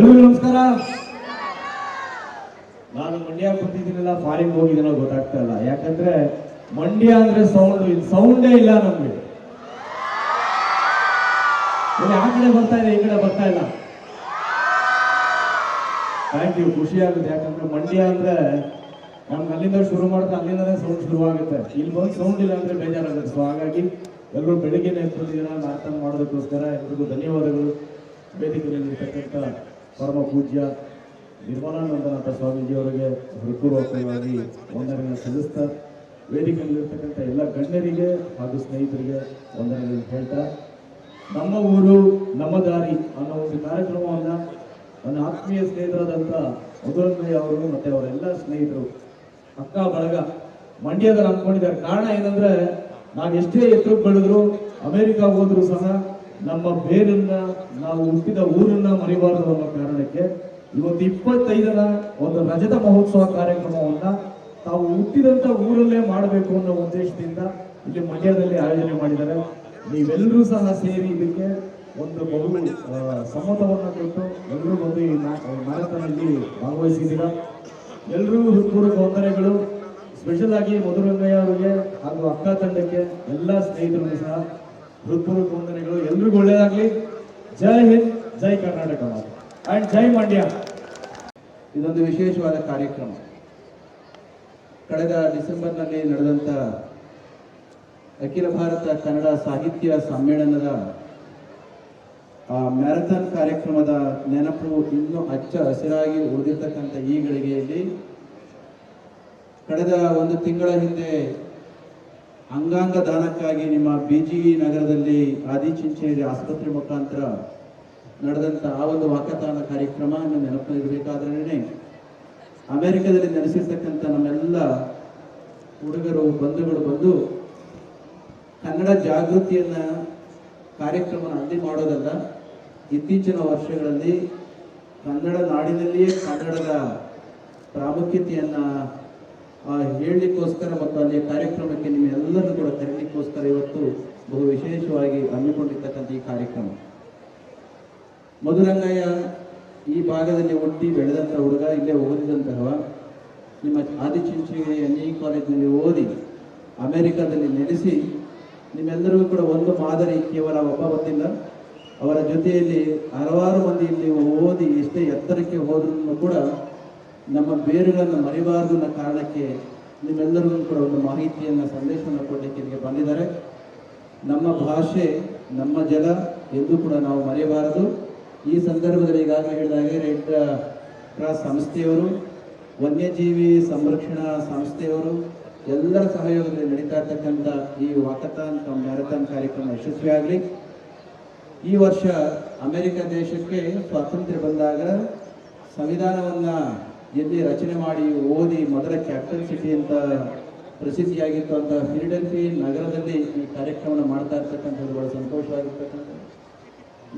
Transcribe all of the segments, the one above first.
ಎಲ್ರಿಗೂ ನಮಸ್ಕಾರ. ನಾನು ಮಂಡ್ಯ ಬಂದಿದ್ದೀನಲ್ಲ ಫಾರಿನ್ ಹೋಗಿದ್ದೀನೋ ಗೊತ್ತಾಗ್ತಾ ಇಲ್ಲ. ಯಾಕಂದ್ರೆ ಮಂಡ್ಯ ಅಂದ್ರೆ ಸೌಂಡ್ ಇದು ಸೌಂಡೇ ಇಲ್ಲ ನಮ್ಗೆ. ಇಲ್ಲಿ ಆ ಕಡೆ ಬರ್ತಾ ಇದೆ, ಈ ಕಡೆ ಬರ್ತಾ ಇಲ್ಲ. ಥ್ಯಾಂಕ್ ಯು ಖುಷಿ ಆಗುತ್ತೆ. ಯಾಕಂದ್ರೆ ಮಂಡ್ಯ ಅಂದ್ರೆ ನಮ್ಗೆ ಅಲ್ಲಿಂದ ಶುರು ಮಾಡ್ತಾ ಅಲ್ಲಿಂದಲೇ ಸೌಂಡ್ ಶುರು ಆಗುತ್ತೆ ಇಲ್ಲಿ ಬಂದು ಸೌಂಡ್ ಇಲ್ಲ ಅಂದ್ರೆ ಬೇಜಾರಾಗುತ್ತೆ. ಸೊ ಹಾಗಾಗಿ ಎಲ್ಲರೂ ಬೆಳಿಗ್ಗೆ ಎದ್ದಿದ್ದೀರಾ ನಾಟಕ ಮಾಡೋದಕ್ಕೋಸ್ಕರ ಎಲ್ರಿಗೂ ಧನ್ಯವಾದಗಳು. ವೇದಿಕೆಯಲ್ಲಿರ್ತಕ್ಕಂಥ ಪರಮ ಪೂಜ್ಯ ನಿರ್ಮಲಾನಂದನಾಥ ಸ್ವಾಮೀಜಿಯವರಿಗೆ ಹೃತ್ಪೂರ್ವಕವಾಗಿ ವಂದನೆಗಳನ್ನು ಸಲ್ಲಿಸ್ತಾ ವೇದಿಕೆಯಲ್ಲಿರ್ತಕ್ಕಂಥ ಎಲ್ಲ ಗಣ್ಯರಿಗೆ ಹಾಗೂ ಸ್ನೇಹಿತರಿಗೆ ವಂದನೆಗಳನ್ನು ಹೇಳ್ತಾ, ನಮ್ಮ ಊರು, ನಮ್ಮ ದಾರಿ ಅನ್ನೋ ಒಂದು ಕಾರ್ಯಕ್ರಮವನ್ನ ನನ್ನ ಆತ್ಮೀಯ ಸ್ನೇಹಿತರಾದಂಥ ಮಧುರಂಗಯ್ಯ ಅವರು ಮತ್ತೆ ಅವರೆಲ್ಲ ಸ್ನೇಹಿತರು ಅಕ್ಕ ಬಳಗ ಮಂಡ್ಯದಲ್ಲಿ ಅಂದ್ಕೊಂಡಿದ್ದಾರೆ. ಕಾರಣ ಏನಂದ್ರೆ ನಾನು ಎಷ್ಟೇ ಎತ್ತರಕ್ಕೆ ಬೆಳೆದ್ರು ಅಮೆರಿಕ ಹೋದ್ರು ಸಹ ನಮ್ಮ ಬೇರನ್ನ ನಾವು ಹುಟ್ಟಿದ ಊರನ್ನ ಮರಿಬಾರದು ಅನ್ನೋ ಕಾರಣಕ್ಕೆ ಇವತ್ತು ಇಪ್ಪತ್ತೈದರ ಒಂದು ರಜತ ಮಹೋತ್ಸವ ಕಾರ್ಯಕ್ರಮವನ್ನ ತಾವು ಹುಟ್ಟಿದಂತ ಊರಲ್ಲೇ ಮಾಡಬೇಕು ಅನ್ನೋ ಉದ್ದೇಶದಿಂದ ಇಲ್ಲಿ ಮಂಡ್ಯದಲ್ಲಿ ಆಯೋಜನೆ ಮಾಡಿದ್ದಾರೆ. ನೀವೆಲ್ಲರೂ ಸಹ ಸೇರಿ ಇದಕ್ಕೆ ಒಂದು ಬಹು ಸಮ್ಮತವನ್ನು ಕೊಟ್ಟು ಎಲ್ಲರೂ ಬಂದು ಈ ಮ್ಯಾರಥಾನಲ್ಲಿ ಭಾಗವಹಿಸಿದ್ದೀರ? ಎಲ್ಲರೂ ಹುಡುಗರು ವಂದನೆಗಳು. ಸ್ಪೆಷಲ್ ಆಗಿ ಮಧುರಂಗಯ್ಯ ಅವರಿಗೆ ಹಾಗೂ ಅಕ್ಕ ತಂಡಕ್ಕೆ ಎಲ್ಲ ಸ್ನೇಹಿತರಿಗೂ ಸಹ ಹೃತ್ಪೂರ್ವಕ ವಂದನೆಗಳು ಎಲ್ರಿಗೂ ಒಳ್ಳೆಯದಾಗ್ಲಿ ಜೈ ಹಿಂದ್, ಜೈ ಕರ್ನಾಟಕ ಅಂಡ್ ಜೈ ಮಂಡ್ಯ. ಇದೊಂದು ವಿಶೇಷವಾದ ಕಾರ್ಯಕ್ರಮ. ಕಳೆದ ಡಿಸೆಂಬರ್ನಲ್ಲಿ ನಡೆದಂಥ ಅಖಿಲ ಭಾರತ ಕನ್ನಡ ಸಾಹಿತ್ಯ ಸಮ್ಮೇಳನದ, ಆ, ಮ್ಯಾರಥಾನ್ ಕಾರ್ಯಕ್ರಮದ ನೆನಪು ಇನ್ನೂ ಅಚ್ಚ ಹಸಿರಾಗಿ ಉಳಿದಿರ್ತಕ್ಕಂಥ ಈ ಗಳಿಗೆಯಲ್ಲಿ ಕಳೆದ ಒಂದು ತಿಂಗಳ ಹಿಂದೆ ಅಂಗಾಂಗ ದಾನಕ್ಕಾಗಿ ನಿಮ್ಮ ಬಿ ಜಿ ನಗರದಲ್ಲಿ ಆದಿಚುಂಚೇರಿ ಆಸ್ಪತ್ರೆ ಮುಖಾಂತರ ನಡೆದಂಥ ಆ ಒಂದು ವಾಕತಾನ ಕಾರ್ಯಕ್ರಮ ನೆನಪು ಇರಬೇಕಾದ್ರೆ ಅಮೆರಿಕದಲ್ಲಿ ನೆಲೆಸಿರ್ತಕ್ಕಂಥ ನಮ್ಮೆಲ್ಲ ಹುಡುಗರು, ಬಂಧುಗಳು ಬಂದು ಕನ್ನಡ ಜಾಗೃತಿಯನ್ನ ಕಾರ್ಯಕ್ರಮ ಅಲ್ಲಿ ಮಾಡೋದಲ್ಲ, ಇತ್ತೀಚಿನ ವರ್ಷಗಳಲ್ಲಿ ಕನ್ನಡ ನಾಡಿನಲ್ಲಿಯೇ ಕನ್ನಡದ ಪ್ರಾಮುಖ್ಯತೆಯನ್ನ ಹೇಳಲಿಕ್ಕೋಸ್ಕರ ಮತ್ತು ಅಲ್ಲಿ ಕಾರ್ಯಕ್ರಮಕ್ಕೆ ನಿಮ್ಮೆಲ್ಲರೂ ಕೂಡ ಕರೀಲಿಕ್ಕೋಸ್ಕರ ಇವತ್ತು ಬಹು ವಿಶೇಷವಾಗಿ ಹಮ್ಮಿಕೊಂಡಿರ್ತಕ್ಕಂಥ ಈ ಕಾರ್ಯಕ್ರಮ. ಮಧುರಂಗಯ್ಯ ಈ ಭಾಗದಲ್ಲಿ ಹುಟ್ಟಿ ಬೆಳೆದಂಥ ಹುಡುಗ ಇಲ್ಲೇ ಓದಿದಂತಹ ನಿಮ್ಮ ಆದಿಚುಂಚನಗಿರಿ ಎನ್ ಇ ಕಾಲೇಜಿನಲ್ಲಿ ಓದಿ ಅಮೆರಿಕದಲ್ಲಿ ನೆಲೆಸಿ ನಿಮ್ಮೆಲ್ಲರಿಗೂ ಕೂಡ ಒಂದು ಮಾದರಿ ಕೇವಲ ಒಬ್ಬ ಬಂದಿಲ್ಲ. ಅವರ ಜೊತೆಯಲ್ಲಿ ಹಲವಾರು ಮಂದಿ ಇಲ್ಲಿ ಓದಿ ಎಷ್ಟೇ ಎತ್ತರಕ್ಕೆ ಹೋದ್ರೂ ಕೂಡ ನಮ್ಮ ಬೇರುಗಳನ್ನು ಮರಿಬಾರದು ಅನ್ನೋ ಕಾರಣಕ್ಕೆ ನಿಮ್ಮೆಲ್ಲರಿಗೂ ಕೂಡ ಒಂದು ಮಾಹಿತಿಯನ್ನು, ಸಂದೇಶವನ್ನು ಕೊಡಲಿಕ್ಕೆ ಇಲ್ಲಿಗೆ ಬಂದಿದ್ದಾರೆ. ನಮ್ಮ ಭಾಷೆ, ನಮ್ಮ ಜಲ ಎಂದು ಕೂಡ ನಾವು ಮರೆಯಬಾರದು ಈ ಸಂದರ್ಭದಲ್ಲಿ ಈಗಾಗಲೇ ಹೇಳಿದಾಗೆ ರೆಡ್ ಕ್ರಾಸ್ ಸಂಸ್ಥೆಯವರು, ವನ್ಯಜೀವಿ ಸಂರಕ್ಷಣಾ ಸಂಸ್ಥೆಯವರು ಎಲ್ಲರ ಸಹಯೋಗದಲ್ಲಿ ನಡೀತಾ ಇರ್ತಕ್ಕಂಥ ಈ ವಾಕಥಾನ್ ಮ್ಯಾರಥಾನ್ ಕಾರ್ಯಕ್ರಮ ಯಶಸ್ವಿಯಾಗಲಿ ಈ ವರ್ಷ ಅಮೆರಿಕ ದೇಶಕ್ಕೆ ಸ್ವಾತಂತ್ರ್ಯ ಬಂದಾಗ ಸಂವಿಧಾನವನ್ನ ಎಲ್ಲಿ ರಚನೆ ಮಾಡಿ ಓದಿ ಮೊದಲ ಕ್ಯಾಪಿಟಲ್ ಸಿಟಿ ಅಂತ ಪ್ರಸಿದ್ಧಿಯಾಗಿತ್ತು ಅಂತ ಫಿಲಿಡೆಲ್ಫಿ ನಗರದಲ್ಲಿ ಈ ಕಾರ್ಯಕ್ರಮವನ್ನು ಮಾಡ್ತಾ ಇರ್ತಕ್ಕಂಥದ್ದು ಬಹಳ ಸಂತೋಷವಾಗಿರ್ತಕ್ಕಂಥದ್ದು.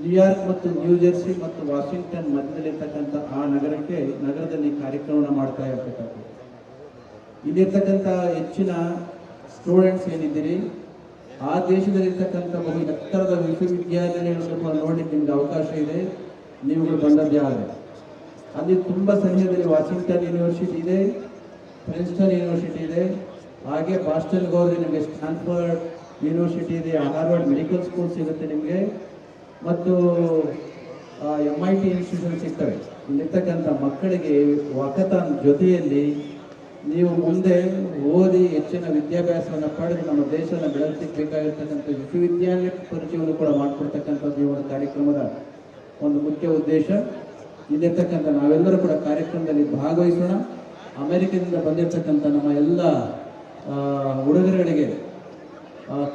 ನ್ಯೂಯಾರ್ಕ್ ಮತ್ತು ನ್ಯೂ ಜೆರ್ಸಿ ಮತ್ತು ವಾಷಿಂಗ್ಟನ್ ಮಧ್ಯದಲ್ಲಿರ್ತಕ್ಕಂಥ ಆ ನಗರಕ್ಕೆ ನಗರದಲ್ಲಿ ಕಾರ್ಯಕ್ರಮವನ್ನು ಮಾಡ್ತಾ ಇರ್ತಕ್ಕಂಥದ್ದು. ಇಲ್ಲಿರ್ತಕ್ಕಂಥ ಹೆಚ್ಚಿನ ಸ್ಟೂಡೆಂಟ್ಸ್ ಏನಿದ್ದೀರಿ? ಆ ದೇಶದಲ್ಲಿರ್ತಕ್ಕಂಥ ಬಹು ಎತ್ತರದ ವಿಶ್ವವಿದ್ಯಾಲಯಗಳನ್ನು ನೋಡ್ಲಿಕ್ಕೆ ನಿಮ್ಗೆ ಅವಕಾಶ ಇದೆ. ನೀವುಗಳು ಬಂದದ್ದೇ ಆದರೆ ಅಲ್ಲಿ ತುಂಬ ಸಂಖ್ಯೆಯಲ್ಲಿ ವಾಷಿಂಗ್ಟನ್ ಯೂನಿವರ್ಸಿಟಿ ಇದೆ, ಪ್ರಿನ್ಸ್ಟನ್ ಯೂನಿವರ್ಸಿಟಿ ಇದೆ, ಹಾಗೆ ಬಾಸ್ಟನ್ಗೆ ಹೋದರೆ ನಿಮಗೆ ಸ್ಟ್ಯಾನ್ಫರ್ಡ್ ಯೂನಿವರ್ಸಿಟಿ ಇದೆ, ಹಾರ್ವರ್ಡ್ ಮೆಡಿಕಲ್ ಸ್ಕೂಲ್ ಸಿಗುತ್ತೆ ನಿಮಗೆ, ಮತ್ತು ಎಂ ಐ ಟಿ ಇನ್ಸ್ಟಿಟ್ಯೂಷನ್ ಸಿಗ್ತವೆ. ಇಲ್ಲಿರ್ತಕ್ಕಂಥ ಮಕ್ಕಳಿಗೆ ವಕತನ ಜೊತೆಯಲ್ಲಿ ನೀವು ಮುಂದೆ ಓದಿ ಹೆಚ್ಚಿನ ವಿದ್ಯಾಭ್ಯಾಸವನ್ನು ಪಡೆದು ನಮ್ಮ ದೇಶನ ಬೆಳೆಸಲಿಕ್ಕೆ ಬೇಕಾಗಿರ್ತಕ್ಕಂಥ ವಿಶ್ವವಿದ್ಯಾಲಯ ಪರಿಚಯವನ್ನು ಕೂಡ ಮಾಡಿಕೊಡ್ತಕ್ಕಂಥದ್ದು ಈ ಒಂದು ಕಾರ್ಯಕ್ರಮದ ಒಂದು ಮುಖ್ಯ ಉದ್ದೇಶ. ಇಲ್ಲಿರ್ತಕ್ಕಂಥ ನಾವೆಲ್ಲರೂ ಕೂಡ ಕಾರ್ಯಕ್ರಮದಲ್ಲಿ ಭಾಗವಹಿಸೋಣ. ಅಮೆರಿಕದಿಂದ ಬಂದಿರತಕ್ಕಂಥ ನಮ್ಮ ಎಲ್ಲ ಹುಡುಗರುಗಳಿಗೆ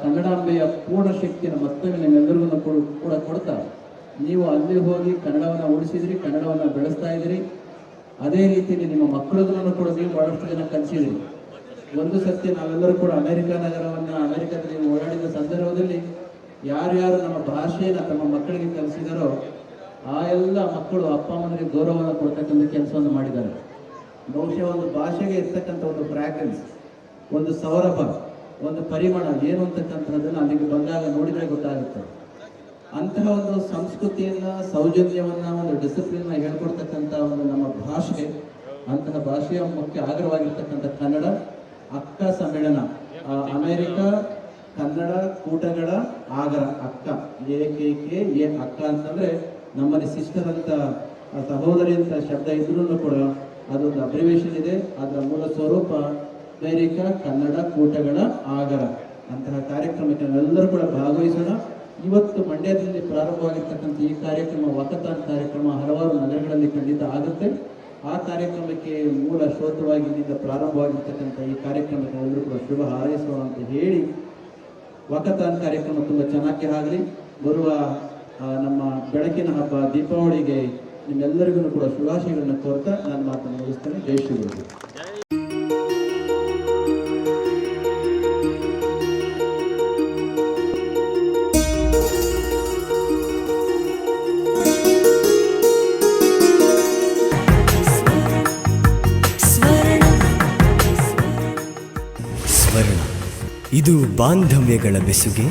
ಕನ್ನಡಾಂಬೆಯ ಪೂರ್ಣ ಶಕ್ತಿಯನ್ನು ಮತ್ತೊಮ್ಮೆ ನಿಮ್ಮೆಲ್ಲರಿಗೂ ಕೂಡ- ಕೂಡ ಕೊಡ್ತಾ ನೀವು ಅಲ್ಲಿ ಹೋಗಿ ಕನ್ನಡವನ್ನು ಉಳಿಸಿದ್ರಿ, ಕನ್ನಡವನ್ನು ಬೆಳೆಸ್ತಾ ಇದ್ದೀರಿ ಅದೇ ರೀತಿಯಲ್ಲಿ ನಿಮ್ಮ ಮಕ್ಕಳನ್ನು ಕೂಡ ನೀವು ಬಹಳಷ್ಟು ಜನ ಕಲಿಸಿದ್ರಿ ಒಂದು ಸತ್ಯ ನಾವೆಲ್ಲರೂ ಕೂಡ ಅಮೆರಿಕ ನಗರವನ್ನು, ಅಮೆರಿಕದಲ್ಲಿ ಓಡಾಡಿದ ಸಂದರ್ಭದಲ್ಲಿ ಯಾರ್ಯಾರು ನಮ್ಮ ಭಾಷೆಯನ್ನು ತಮ್ಮ ಮಕ್ಕಳಿಗೆ ಕಲಿಸಿದಾರೋ ಆ ಎಲ್ಲ ಮಕ್ಕಳು ಅಪ್ಪ ಅಮ್ಮನಿಗೆ ಗೌರವವನ್ನು ಕೊಡ್ತಕ್ಕಂಥ ಕೆಲಸವನ್ನು ಮಾಡಿದ್ದಾರೆ. ಬಹುಶಃ ಒಂದು ಭಾಷೆಗೆ ಇರ್ತಕ್ಕಂಥ ಒಂದು ಫ್ರ್ಯಾಗ್ರೆನ್ಸ್ ಒಂದು ಸೌರಭ, ಒಂದು ಪರಿಮಳ ಏನು ಅಂತಕ್ಕಂಥದ್ದನ್ನು ಅಲ್ಲಿಗೆ ಬಂದಾಗ ನೋಡಿದರೆ ಗೊತ್ತಾಗುತ್ತೆ. ಅಂತಹ ಒಂದು ಸಂಸ್ಕೃತಿಯನ್ನ, ಸೌಜನ್ಯವನ್ನ, ಒಂದು ಡಿಸಿಪ್ಲಿನ್ ಹೇಳ್ಕೊಡ್ತಕ್ಕಂಥ ಒಂದು ನಮ್ಮ ಭಾಷೆ, ಅಂತಹ ಭಾಷೆಯ ಮುಖ್ಯ ಆಗರವಾಗಿರ್ತಕ್ಕಂಥ ಕನ್ನಡ, ಅಕ್ಕ ಸಮ್ಮೇಳನ ಅಮೆರಿಕ, ಕನ್ನಡ, ಕೂಟಗಳ ಆಗರ, ಅಕ್ಕ ಎ ಕೆ ಕೆ ಅಕ್ಕ ಅಂತಂದ್ರೆ ನಮ್ಮಲ್ಲಿ ಸಿಸ್ಟರ್ ಅಂತ ಸಹೋದರಿ ಅಂತ ಶಬ್ದ ಇದ್ರೂ ಕೂಡ ಅದೊಂದು ಅಬ್ರಿವೇಶನ್ ಇದೆ. ಅದರ ಮೂಲ ಸ್ವರೂಪ ಅಮೇರಿಕ, ಕನ್ನಡ, ಕೂಟಗಳ ಆಗರ. ಅಂತಹ ಕಾರ್ಯಕ್ರಮಕ್ಕೆ ನಾವೆಲ್ಲರೂ ಕೂಡ ಭಾಗವಹಿಸೋಣ. ಇವತ್ತು ಮಂಡ್ಯದಲ್ಲಿ ಪ್ರಾರಂಭವಾಗಿರ್ತಕ್ಕಂಥ ಈ ಕಾರ್ಯಕ್ರಮ ವಕತಾನ್ ಕಾರ್ಯಕ್ರಮ ಹಲವಾರು ನಗರಗಳಲ್ಲಿ ಖಂಡಿತ ಆಗುತ್ತೆ. ಆ ಕಾರ್ಯಕ್ರಮಕ್ಕೆ ಮೂಲ ಶ್ರೋತವಾಗಿ ಇಲ್ಲಿಂದ ಪ್ರಾರಂಭವಾಗಿರ್ತಕ್ಕಂಥ ಈ ಕಾರ್ಯಕ್ರಮಕ್ಕೆ ಎಲ್ಲರೂ ಕೂಡ ಶುಭ ಹಾರೈಸೋಣ ಅಂತ ಹೇಳಿ ವಕತಾನ್ ಕಾರ್ಯಕ್ರಮ ತುಂಬ ಚೆನ್ನಾಗಿ ಆಗಲಿ. ಬರುವ ನಮ್ಮ ಬೆಳಕಿನ ಹಬ್ಬ, ದೀಪಾವಳಿಗೆ ನಿಮ್ಮೆಲ್ಲರಿಗೂ ಕೂಡ ಶುಭಾಶಯಗಳನ್ನು ಕೋರ್ತಾ ನಾನು ಮಾತನ್ನು ಮುಗಿಸ್ತೇನೆ. ಜೈ ಶ್ರೀಗಳು ಇದು ಬಾಂಧವ್ಯಗಳ ಬೆಸುಗೆ.